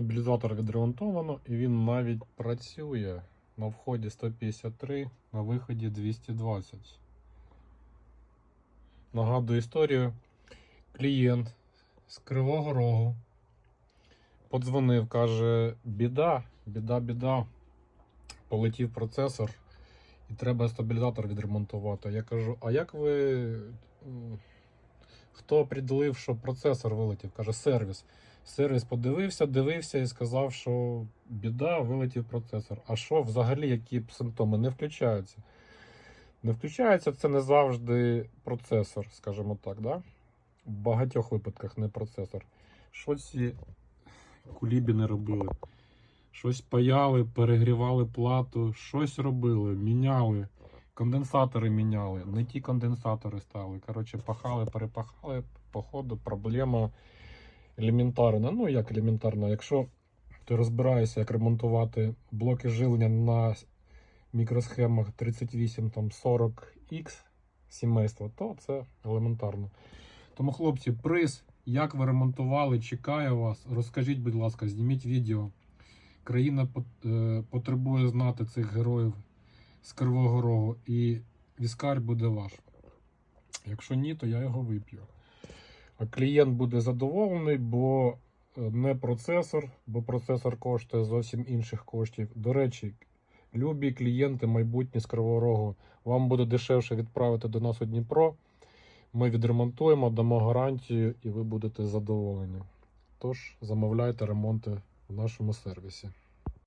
Стабілізатор відремонтовано і він навіть працює. На вході 153, на виході 220. Нагадую історію. Клієнт з Кривого Рогу подзвонив, каже: біда, біда, біда. Полетів процесор і треба стабілізатор відремонтувати. Я кажу: а як ви. Хто определив, що процесор вилетів? Каже, сервіс. Сервіс подивився, дивився і сказав, що біда, вилетів процесор. А що взагалі, які симптоми? Не включаються. Не включається це не завжди процесор, скажімо так, да? В багатьох випадках не процесор. Що ці кулібіни робили? Щось паяли, перегрівали плату, щось робили, міняли, конденсатори міняли, не ті конденсатори стали. Коротше, пахали, перепахали, походу, проблема елементарна. Ну, як елементарна, якщо ти розбираєшся, як ремонтувати блоки жилення на мікросхемах 38-40X сімейства, то це елементарно. Тому, хлопці, приз, як ви ремонтували, чекаю вас. Розкажіть, будь ласка, зніміть відео. Країна е, потребує знати цих героїв з Кривого Рогу, і віскар буде ваш. Якщо ні, то я його вип'ю. А клієнт буде задоволений, бо е, не процесор, бо процесор коштує зовсім інших коштів. До речі, любі клієнти майбутні з Кривого Рогу, вам буде дешевше відправити до нас у Дніпро. Ми відремонтуємо, дамо гарантію, і ви будете задоволені. Тож замовляйте ремонти в нашому сервісі.